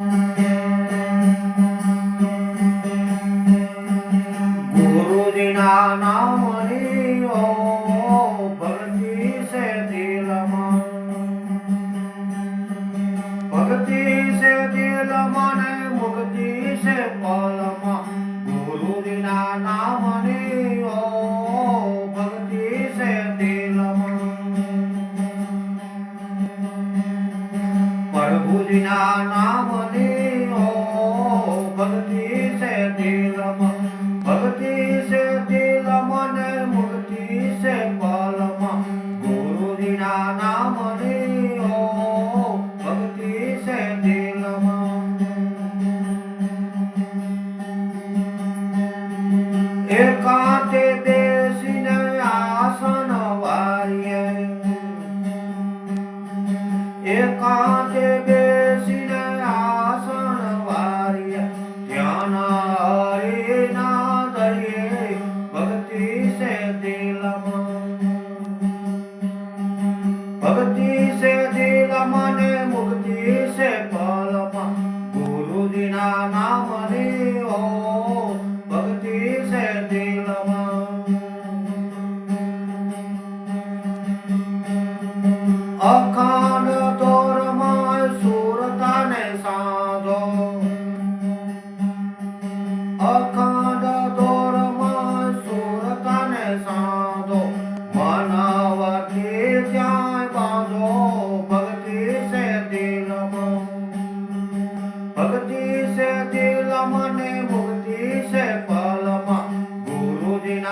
Mm-hmm. ভুলি না নাম I'll come.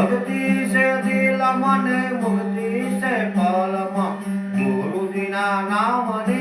ભક્તિ છે દિલ મને મુક્તિ છે પલમાં. ગુરુજીના નામની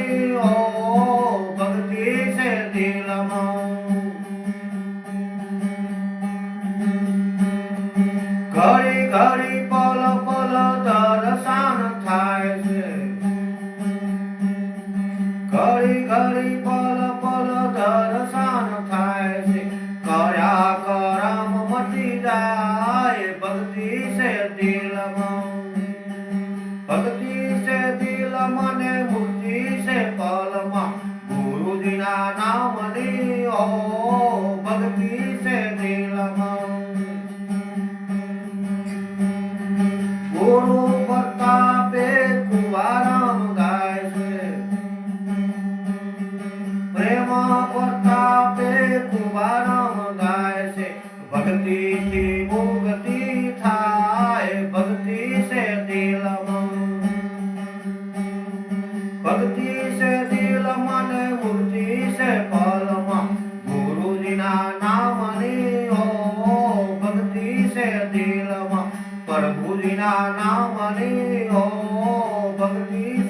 મને મુક્તિ છે પલમાં ગુરુજીના નામની ઓ નામ ઓ ભગતી